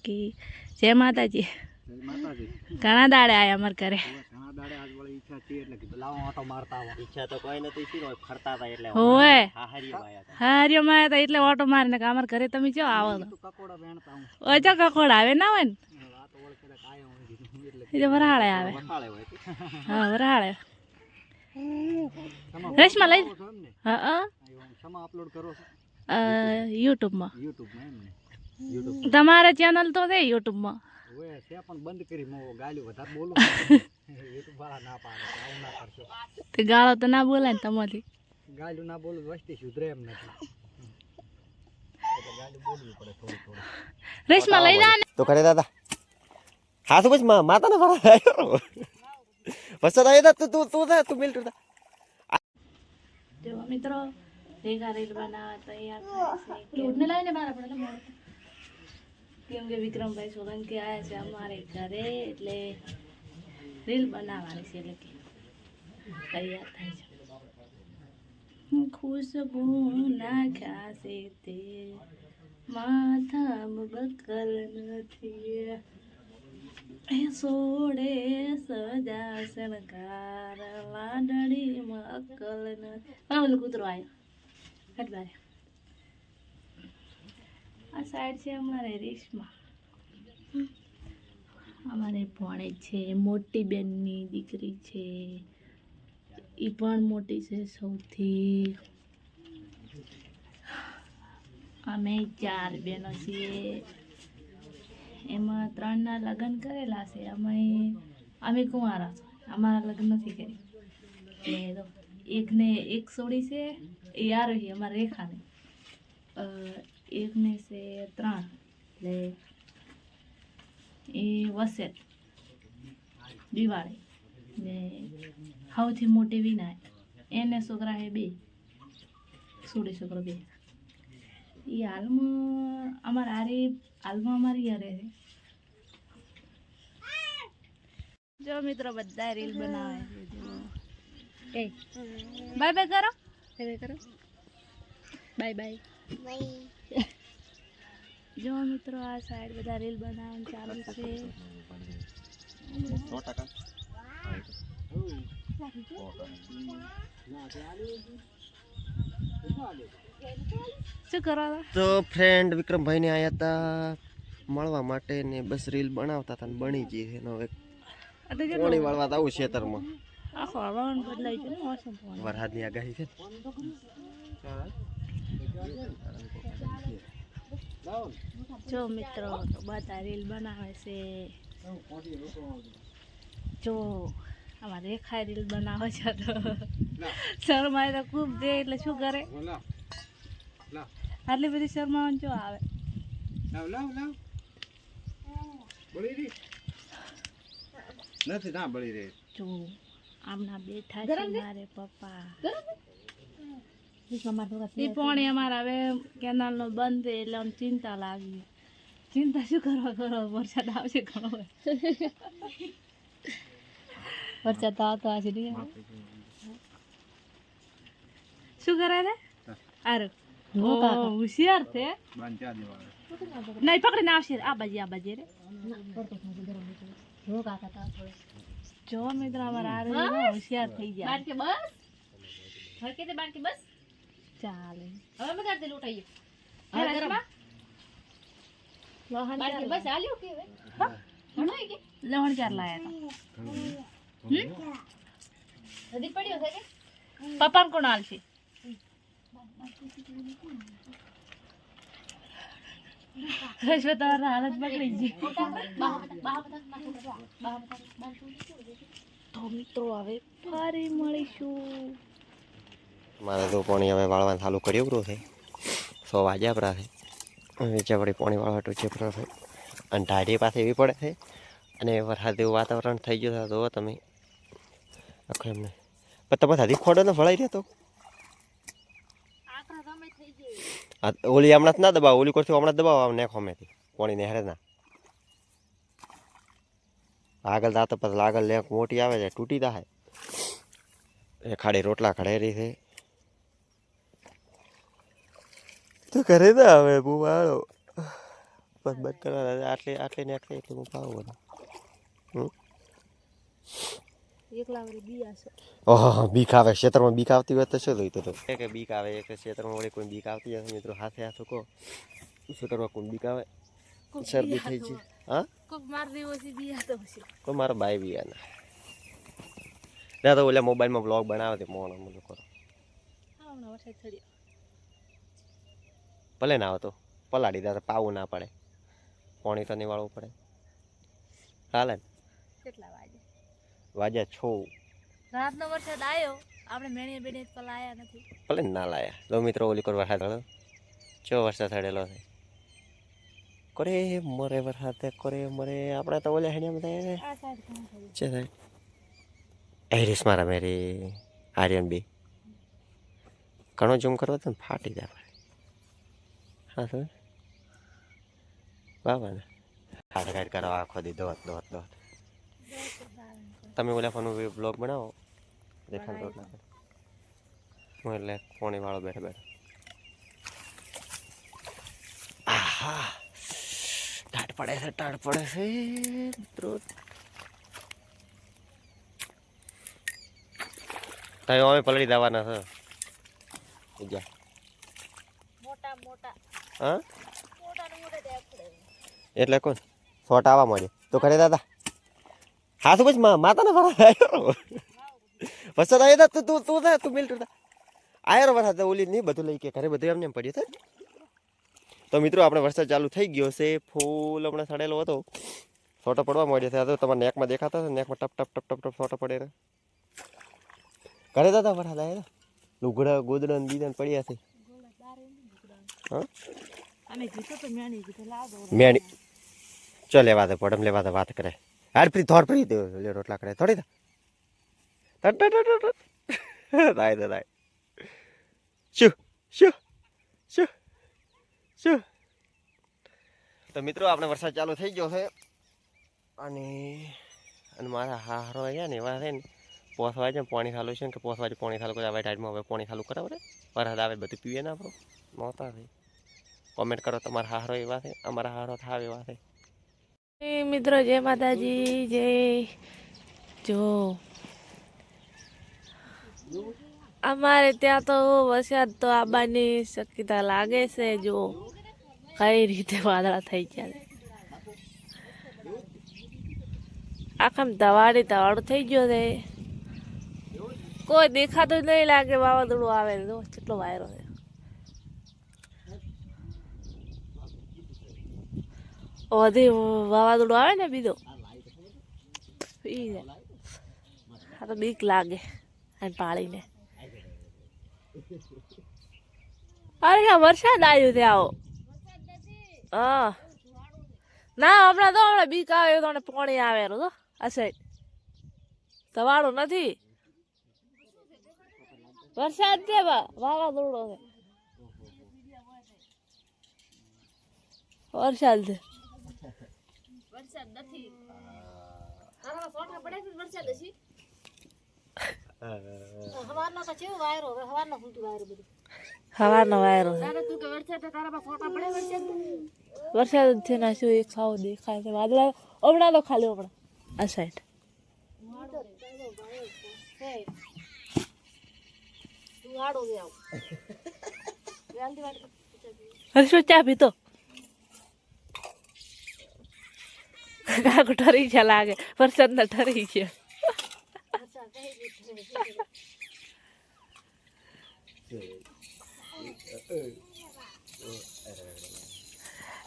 સોલંકી જય માતાજી. ઘણા દાડે આયા અમાર ઘરે. હવે ઘણા દાડે આજ વળી ઈચ્છા હતી એટલે કીધું લાવો આટો મારતા આવો. ઈચ્છા તો કોઈ નથી શી હોય ફરતા હતા એટલે હોવે. હા હરી વાયા હતા. હાર્યો માં એટલે ઓટો મારીને કે અમાર ઘરે તમે ચો આવો ઓછો કકોડ આવે ના હોય ને? આ તો વળી કદાચ આયો હોય કીધું એટલે એ તો વરાળે આવે. હા વરાળે. લઈ હા યુટ્યુબમાં યુટ્યુબમાં યુટ્યુબ તમારે ચેનલ તો છે યુટ્યુબમાં હવે છે પણ બંધ કરી મો ગાલ્યું વધારે બોલું. યુટ્યુબ વાળા ના પાડે કે આવું ના કરશો. તે ગાળો તો ના બોલાય ને તમારી. ગાલ્યું ના બોલું તો વસ્તી સુધરે એમ નથી. એટલે ગાલ્યું બોલવી પડે થોડી થોડી. રેશમા લઈ જા તો કરે દાદા. હા તો પછી આવ્યો? વસત તું તું તું તું મિલ તું જો. મિત્રો રેગા રીલ તૈયાર થાય છે. લઈને બહાર પડે કેમ કે વિક્રમભાઈ સોલંકી આવ્યા છે અમારે ઘરે, એટલે રીલ બનાવવાની છે, એટલે તૈયાર થાય છે. ખુશબુ નાખ્યા છે તે, માથા બકલ નથી. એ સોડે સજા શણગાર લાડણીમાં મકલ નથી. કૂતરો આવ્યો હટ બારે. આ સાઈડ છે અમારે રેશમા. અમારે ભણે છે, મોટી બેનની દીકરી છે. એ પણ મોટી છે સૌથી. અમે ચાર બહેનો છીએ. એમાં ત્રણના લગ્ન કરેલા છે. અમે અમે કુંવારા છો. અમારા લગ્ન નથી કરી એ એકને એક સોડી છે, એ આરોહી અમારે રેખાને. એકને છે ત્રણ એટલે એ વસે દિવાળી ને સૌથી મોટી વિનાય એને છોકરા હે બે સોડી છોકરો બે એ હાલમાં અમારા આરે હાલમાં અમારી યારે છે જો મિત્રો બધા રીલ બનાવે એ બાય બાય કરો બાય કરો બાય બાય જો મિત્રો આ સાઈડ બધા રીલ બનાવવાનું ચાલુ છે? તો ફ્રેન્ડ વિક્રમભાઈને આયા હતા મળવા માટે ને બસ રીલ બનાવતા હતા ને બની ગઈ છે. એનો હવે કેટલું પાણી વાળવા તો આવું ખેતરમાં. આખો હવામાન બદલાય છે મોસમ વરસાદની આગાહી છે જો મિત્રો તો બધા રીલ બનાવે છે. જો આમાં રેખા રીલ બનાવે છે તો. શરમાય તો ખૂબ દે એટલે શું કરે? લાવ લાવ આટલી બધી શરમાવાનું જો આવે. લાવ લાવ લાવ બળી રહી નથી ના બળી રહી. જો આમના બેઠા છે મારે પપ્પા. એ અમારે અમારા હવે કેનાલ નો બંધ છે એટલે આમ ચિંતા લાગી. ચિંતા શું કરવા કરો? વરસાદ આવશે ઘણો વરસાદ આવતો આવશે નહીં. શું કરે ને ઓ હોશિયાર છે? નહીં પકડીને આવશે. આ બાજુ આ બાજુ રે. જો મિત્ર અમારા હોશિયાર થઈ જાય ચાલે લવણ ચાર લાયા હતા પપ્પા કોણ હાલશે રશ્વ તમારા હાલત બગડી ગઈ તો મિત્રો હવે ફરી મળીશું મારે તો પાણી હવે વાળવાનું ચાલુ કર્યું પૂરું છે સો વાગ્યા પરા છે નીચે વળી પાણી વાળવા ટૂંચે પરા છે અને ઢાઢી પાસે એવી પડે છે અને વરસાદ એવું વાતાવરણ થઈ ગયું છે તો તમે. આખો એમને. પણ તમે સાદી ખોડો ને ફળાઈ રહ્યો તો આ ઓલી હમણાં જ ના દબાવો ઓલી કરતી હમણાં દબાવો આમ નેખો મેથી. પાણી નેહરે ના. આગળ દાતો પછી આગળ લેક મોટી આવે છે તૂટી દાહે એ ખાડી રોટલા ખડેરી છે. તો કરે ના હવે બહુ વાળો. બસ બંધ કરવા આટલી આટલી ને આટલી એટલે હું પાવું બધું બીક આવે. ક્ષેત્રમાં બીક આવતી હોય તો શું લઈ તો કે બીક આવે એક ક્ષેત્રમાં વળી કોઈ બીક આવતી હશે મિત્રો હાથે હાથ કહો. ક્ષેત્રમાં કોઈ બીક આવે? શરદી થઈ છે હા? માર બિયા તો મારા કોઈ મારો ભાઈ બી આના. ના તો ઓલા મોબાઈલમાં બ્લોગ બનાવે તે મોણ બધું કરો હા હમણાં વરસાદ થયો ભલે ના આવતો પલાડી દે પાવું ના પડે પાણી તો નિવાળવું પડે. હાલે કેટલા વાગે? વાજ્યા છો. રાતનો વરસાદ આવ્યો આપણે મેણીએ બેણીએ તો લાયા નથી. ભલે ના લાયા. લો મિત્રો ઓલી કોર વરસાદ થયો ચો વરસાદ થડેલો છે? કરે મરે વરસાદ કરે મરે. આપણે તો ઓલે હેડિયા બધા છે એરિસ મારા મેરી આર્યન બી. ઘણો ઝૂમ કરવો તો ફાટી જાય. ભાઈ. હા તો બાબા ને હાડ ગાડ કરો આખો દી દોત દોત દોત. તમે ઓલા ફોન બ્લોગ બનાવો? દેખાણ ના હું એટલે કોણી વાળો બેઠો બેઠો. આહા. ટાટ પડે છે ટાટ પડે છે મિત્રો. તમે અમે પલળી દેવાના છો. મોટા હા? ને એટલે કોણ? શોટ આવવા માંડ્યો તો ઘરે દાદા. હા શું પછી માતાને વરસાદ આવ્યો વરસાદ આવ્યો તું તું તું તું તું મિલતું આવ્યો વરસાદ ઓલી નહીં બધું લઈ કે ઘરે બધું એમને એમ પડ્યું થાય તો મિત્રો આપણે વરસાદ ચાલુ થઈ ગયો છે. ફૂલ હમણાં સડેલો હતો. ફોટો પડવા માંડ્યો છે. આ તો તમારા નેકમાં દેખાતા હતા નેકમાં ટપ ટપ ટપ ટપ ટપ ફોટો પડે ઘરે દાદા વરસાદ આવ્યો લુગડા ગોદડા ને બીજા પડ્યા છે ગોળા બારે નહીં નીકળવાનું. હા અમે જીતો તો મેણી ચો લેવા દે પડમ લેવા દે, વાત કરે. હાડ ફ્રી થોડ ફ્રી દે, લે રોટલા કરે. થોડી દે. થાય તો થાય. શું શું શું શું? તો મિત્રો, આપણે વરસાદ ચાલુ થઈ ગયો છે. અને અને મારા હારો અહીંયા ને એવા છે ને પોસવા છે પાણી ખાલું છે ને કે પોસવા પાણી ખાલું કરે. હવે ટાઈમમાં હવે પાણી ખાલું કરાવે વરસાદ આવે, બધું પીએ ને આપણો. નહોતા છે કોમેન્ટ કરો, તમારા હારો એવા છે? અમારા હારો થાવ એવા છે. મિત્રો, જય માતાજી, જય. જો. અમારે ત્યાં તો વરસાદ તો આવવાની શક્યતા લાગે છે, જો. કઈ રીતે વાદળા થઈ ગયા છે. આખમ ધવાડી ધવાડું થઈ ગયો છે. કોઈ દેખાતું નહીં લાગે, વાવાઝોડું આવે તો કેટલો વાયરો છે. વધી વાવાઝોડું આવે ને બીજો. આ તો બીક લાગે અને પાળીને. અરે આ વરસાદ આવ્યો તે આવો. હા. ના, હમણાં તો હમણાં બીક આવે તો પાણી આવે તો સાઈડ તવાળું નથી. વરસાદ છે વાવાઝોડો છે. વરસાદ છે. વરસાદ નથી. તારા ફોટા પડે છે વરસાદ છે હવારનો તો કેવો વાયરો હવે? હવારનો ફૂટું વાયરો બધું? હવારનો વાયરો તારા તું કે વરસાદ તારામાં ફોટા પડે વરસાદ? વરસાદ છે ના શું એક સાવ દેખાય છે. વાદળા હમણાં તો ખાલી હમણાં. આ સાઈડ હર્ષો ચા પીતો? કાકો ઠરી છે લાગે. વરસાદ ના ઠરી ગયા.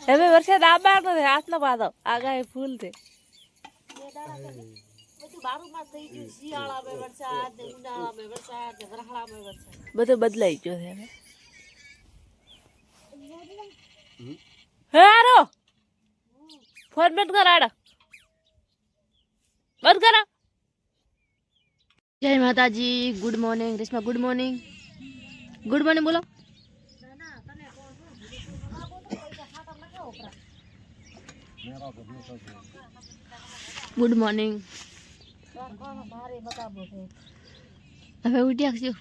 હવે વરસાદ આબાર નથી હાથનો પાતો આગાહી ફૂલ છે. બધું બદલાઈ ગયો છે હવે. હારો. ફોન બંધ કર આડા. બંધ કર. જય Mataji good morning Reshma good morning good morning બોલો. ગુડ મોર્નિંગ હવે ઉઠ્યા છું?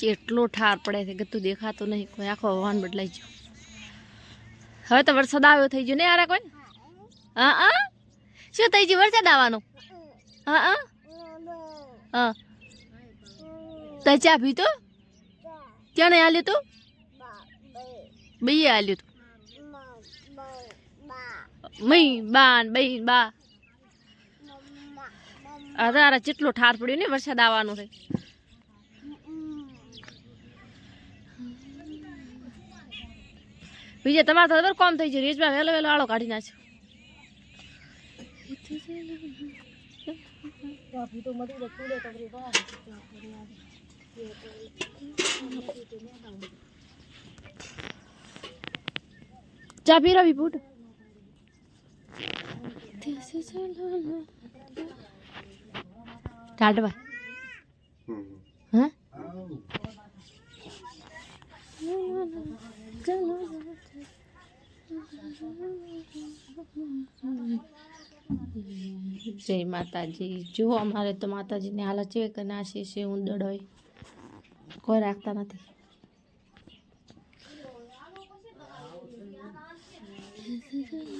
કેટલો ઠાર પડે છે ગતું દેખાતું નહીં કોઈ આખો હવાન બદલાઈ ગયો. હવે તો વરસાદ આવ્યો થઈ ગયો ને યાર કોઈ? હા હા? શું થઈ ગયું વરસાદ આવવાનો? હા હા? હા. તો ચા પીતો ક્યાં નહીં હાલ્યું તું? બઈએ હાલ્યું તું. મઈ બા ને બઈ બા. અરે જેટલો ઠાર પડ્યો ને વરસાદ આવવાનો છે. બીજે તમારે તો કોમ થઈ ગયું રેજમાં વહેલો વહેલો આળો કાઢી નાખ્યો. ચા પી રવી પુટ કાઢવા હા? જય માતાજી. જુઓ અમારે તો માતાજીને હાલત છે કે ના છે ઉંદર હોય. કોઈ રાખતા નથી. Thank you.